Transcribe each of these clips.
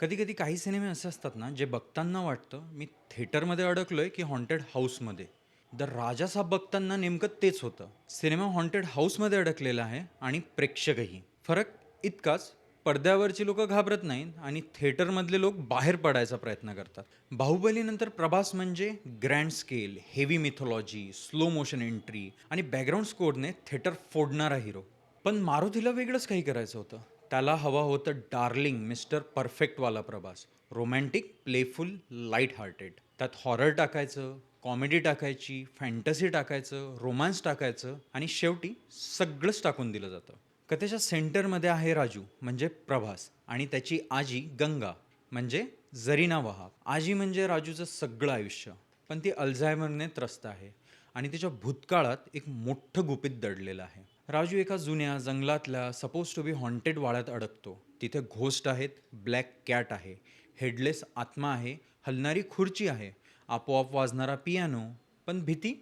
कधी कधी काही सिनेमे असे असतात ना जे बघताना वाटतं मी थिएटरमध्ये अडकलोय की हॉन्टेड हाऊसमध्ये. द राजासाहेब बघताना नेमकं तेच होतं. सिनेमा हॉन्टेड हाऊसमध्ये अडकलेला आहे आणि प्रेक्षकही. फरक इतकाच पडद्यावरची लोकं घाबरत नाहीत आणि थिएटरमधले लोक बाहेर पडायचा प्रयत्न करतात. बाहुबलीनंतर प्रभास म्हणजे grand scale heavy mythology slow motion entry आणि बॅकग्राऊंड स्कोरने थिएटर फोडणारा हिरो पण मारुतीला वेगळंच काही करायचं होतं. त्याला हवा होतं darling mister परफेक्टवाला Prabhas romantic playful light hearted त्यात हॉरर टाकायचं कॉमेडी टाकायची फॅन्टसी टाकायचं रोमॅन्स टाकायचं आणि शेवटी सगळंच टाकून दिलं जातं. कथेच्या सेंटरमध्ये आहे राजू म्हणजे प्रभास. आणि त्याची आजी गंगा म्हणजे जरीना वहाब. आजी म्हणजे राजूचं सगळं आयुष्य. पण ती अल्झायमरने त्रस्त आहे. आणि तिच्या भूतकाळात एक मोठं गुपित दडलेलं आहे. राजू एका जुन्या जंगलातल्या सपोज टू बी हॉन्टेड वाड्यात अडकतो. तिथे घोस्ट आहेत ब्लॅक कॅट आहे हेडलेस आत्मा आहे हलणारी खुर्ची आहे आपोआप वाजणारा पियानो पण भीती?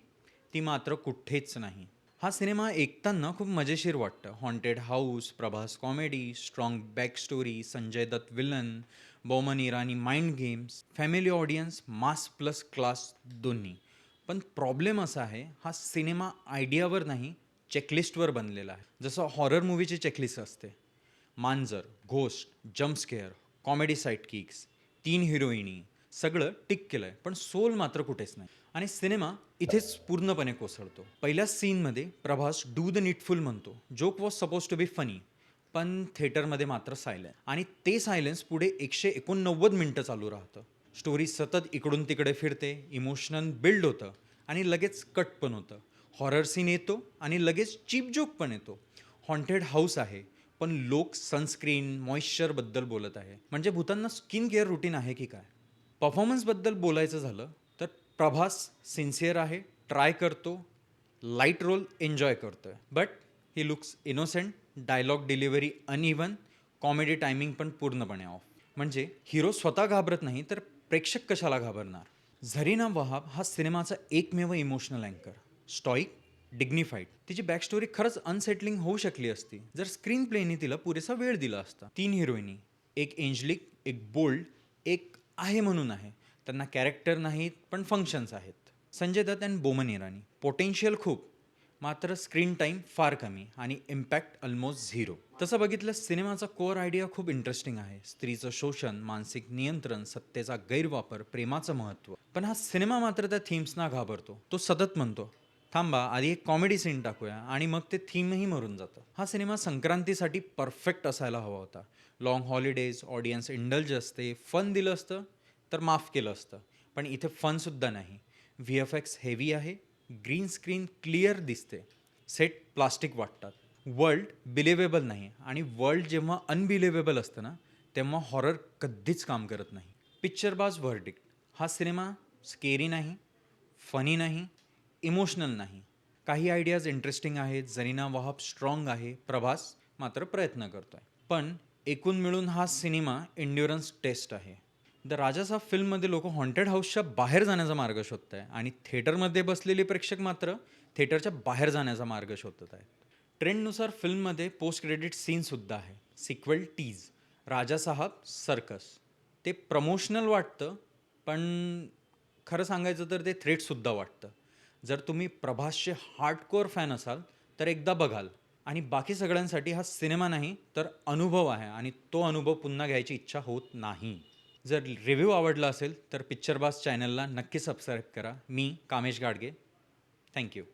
ती मात्र कुठेच नाही. हा सिनेमा ऐकताना खूप मजेशीर वाटतं. Haunted house Prabhas comedy strong back story Sanjay Dutt villain Boman Irani mind games family audience mass plus class दोन्ही. पण प्रॉब्लेम असा आहे हा सिनेमा आयडियावर नाही चेकलिस्टवर बनलेला आहे. जसं हॉरर मूवीची चेकलिस्ट असते. मांजर ghost jumpscare comedy side kicks तीन हिरोईनी सगळं टिक केलं आहे पण सोल मात्र कुठेच नाही. आणि सिनेमा इथेच पूर्णपणे कोसळतो. पहिल्या सीनमध्ये प्रभास डू द नीटफुल म्हणतो. Joke was suppose to be funny पण थिएटरमध्ये मात्र सायलेन्स आणि ते सायलेन्स पुढे एकशे एकोणनव्वद मिनटं चालू राहतं. स्टोरी सतत इकडून तिकडे फिरते इमोशनल बिल्ड होतं आणि लगेच कट पण होतं. हॉरर सीन येतो आणि लगेच चीप जोक पण येतो. हॉन्टेड हाऊस आहे पण लोक सनस्क्रीन मॉइश्चरबद्दल बोलत आहे. म्हणजे भूतांना स्किन केअर रुटीन आहे की काय? परफॉर्मन्सबद्दल बोलायचं झालं तर प्रभास सिन्सिअर आहे ट्राय करतो लाइट रोल एन्जॉय करतो आहे but he looks innocent dialogue delivery uneven comedy timing पण पूर्णपणे ऑफ म्हणजे हिरो स्वतः घाबरत नाही तर प्रेक्षक कशाला घाबरणार? झरीना वहाब हा सिनेमाचा एकमेव इमोशनल अँकर स्टॉईक डिग्निफाईड तिची बॅकस्टोरी खरंच अनसेटलिंग होऊ शकली असती. जर स्क्रीन प्लेनी तिला पुरेसा वेळ दिला असता. तीन हिरोईनी एक एंजलिक एक बोल्ड एक आहे म्हणून आहे. त्यांना कॅरेक्टर नाहीत पण फंक्शन्स आहेत. संजय दत्त अँड बोमन इराणी. पोटेन्शियल खूप. मात्र स्क्रीन टाईम फार कमी आणि इम्पॅक्ट ऑलमोस्ट झिरो तसं बघितलं सिनेमाचा कोअर आयडिया खूप इंटरेस्टिंग आहे. स्त्रीचं शोषण मानसिक नियंत्रण सत्तेचा गैरवापर प्रेमाचं महत्त्व पण हा सिनेमा मात्र त्या थीम्सना घाबरतो. तो सतत म्हणतो थांबा आधी एक कॉमेडी सीन टाकूया. आणि मग ते थीमही मरून जातं. हा सिनेमा संक्रांतीसाठी परफेक्ट असायला हवा होता. लाँग हॉलिडेज ऑडियन्स इंडल्ज असते फन दिलं असतं तर माफ केलं असतं. पण इथे फनसुद्धा नाही. व्ही एफ एक्स हेवी आहे ग्रीन स्क्रीन क्लिअर दिसते. सेट प्लास्टिक वाटतात. वर्ल्ड बिलिव्हेबल नाही. आणि वर्ल्ड जेव्हा अनबिलिव्हेबल असतं ना तेव्हा हॉरर कधीच काम करत नाही. पिक्चरबाज व्हर्डिक्ट हा सिनेमा स्केरी नाही फनी नाही इमोशनल नाही. काही आयडियाज इंटरेस्टिंग आहेत. जरीना वहाब स्ट्रॉंग आहे. प्रभास मात्र प्रयत्न करतो आहे पण एकूण मिळून हा सिनेमा एन्ड्युरन्स टेस्ट आहे. द राजासाहेब फिल्ममध्ये लोक हॉन्टेड हाऊसच्या बाहेर जाण्याचा मार्ग शोधत आहे आणि थिएटरमध्ये बसलेले प्रेक्षक मात्र थिएटरच्या बाहेर जाण्याचा मार्ग शोधत आहेत. ट्रेंडनुसार फिल्ममध्ये पोस्ट क्रेडिट सीनसुद्धा आहे. सिक्वेल टीज राजासाहेब सर्कस ते प्रमोशनल वाटतं पण खरं सांगायचं तर ते थ्रेटसुद्धा वाटतं. जर तुम्ही प्रभासचे हार्डकोअर फॅन असाल तर एकदा बघाल. आणि बाकी सगळ्यांसाठी हा सिनेमा नाही तर अनुभव आहे आणि तो अनुभव पुन्हा घ्यायची इच्छा होत नाही. जर रिव्ह्यू आवडला असेल तर पिक्चरबाज चॅनलला नक्की सबस्क्राईब करा. मी कामेश गाडगे. थँक्यू